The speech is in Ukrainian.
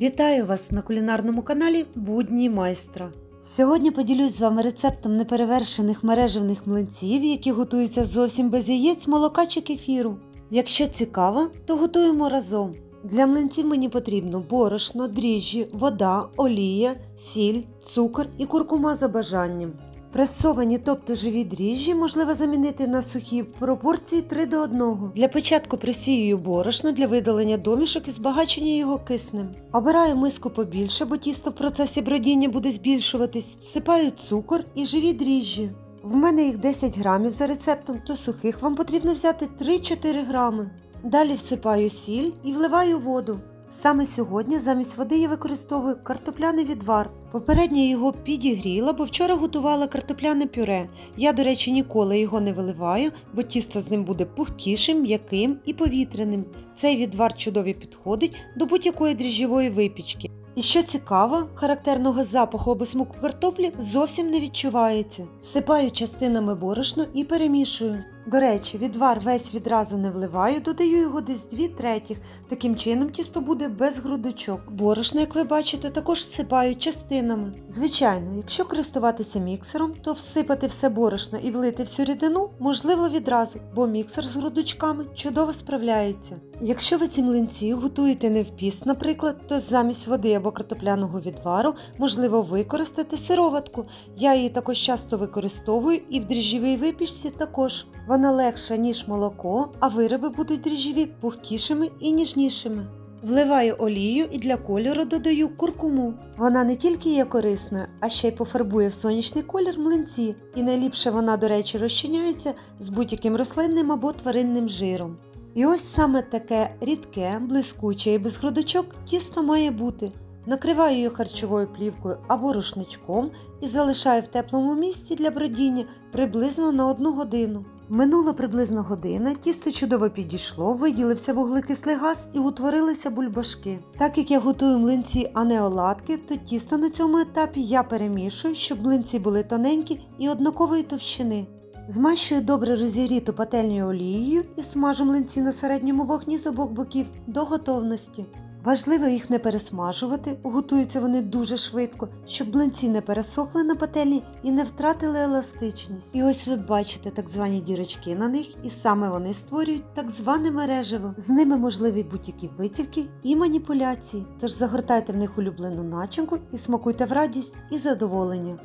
Вітаю вас на кулінарному каналі Будні майстра. Сьогодні поділюсь з вами рецептом неперевершених мережевних млинців, які готуються зовсім без яєць, молока чи кефіру. Якщо цікаво, то готуємо разом. Для млинців мені потрібно борошно, дріжджі, вода, олія, сіль, цукор і куркума за бажанням. Пресовані, тобто живі дріжджі, можливо замінити на сухі в пропорції 3 до 1. Для початку просіюю борошно для видалення домішок і збагачення його киснем. Обираю миску побільше, бо тісто в процесі бродіння буде збільшуватись, всипаю цукор і живі дріжджі. В мене їх 10 грамів за рецептом, то сухих вам потрібно взяти 3-4 грами. Далі всипаю сіль і вливаю воду. Саме сьогодні замість води я використовую картопляний відвар. Попередньо його підігріла, бо вчора готувала картопляне пюре. Я, до речі, ніколи його не виливаю, бо тісто з ним буде пухкішим, м'яким і повітряним. Цей відвар чудово підходить до будь-якої дріжджової випічки. І що цікаво, характерного запаху або смаку картоплі зовсім не відчувається. Всипаю частинами борошно і перемішую. До речі, відвар весь відразу не вливаю, додаю його десь 2 третіх. Таким чином тісто буде без грудочок. Борошно, як ви бачите, також всипаю частинами. Звичайно, якщо користуватися міксером, то всипати все борошно і влити всю рідину можливо відразу, бо міксер з грудочками чудово справляється. Якщо ви ці млинці готуєте не в піст, наприклад, то замість води або картопляного відвару можливо використати сироватку. Я її також часто використовую і в дріжджовій випічці також. Вона легша, ніж молоко, а вироби будуть дріжджові пухкішими і ніжнішими. Вливаю олію і для кольору додаю куркуму. Вона не тільки є корисною, а ще й пофарбує в сонячний колір млинці, і найліпше вона, до речі, розчиняється з будь-яким рослинним або тваринним жиром. І ось саме таке рідке, блискуче і без грудочок тісто має бути. Накриваю її харчовою плівкою або рушничком і залишаю в теплому місці для бродіння приблизно на одну годину. Минула приблизно година, тісто чудово підійшло, виділився вуглекислий газ і утворилися бульбашки. Так як я готую млинці, а не оладки, то тісто на цьому етапі я перемішую, щоб млинці були тоненькі і однакової товщини. Змащую добре розігріту пательню олією і смажу млинці на середньому вогні з обох боків до готовності. Важливо їх не пересмажувати, готуються вони дуже швидко, щоб млинці не пересохли на пательні і не втратили еластичність. І ось ви бачите так звані дірочки на них, і саме вони створюють так зване мережево. З ними можливі будь-які витівки і маніпуляції. Тож загортайте в них улюблену начинку і смакуйте в радість і задоволення.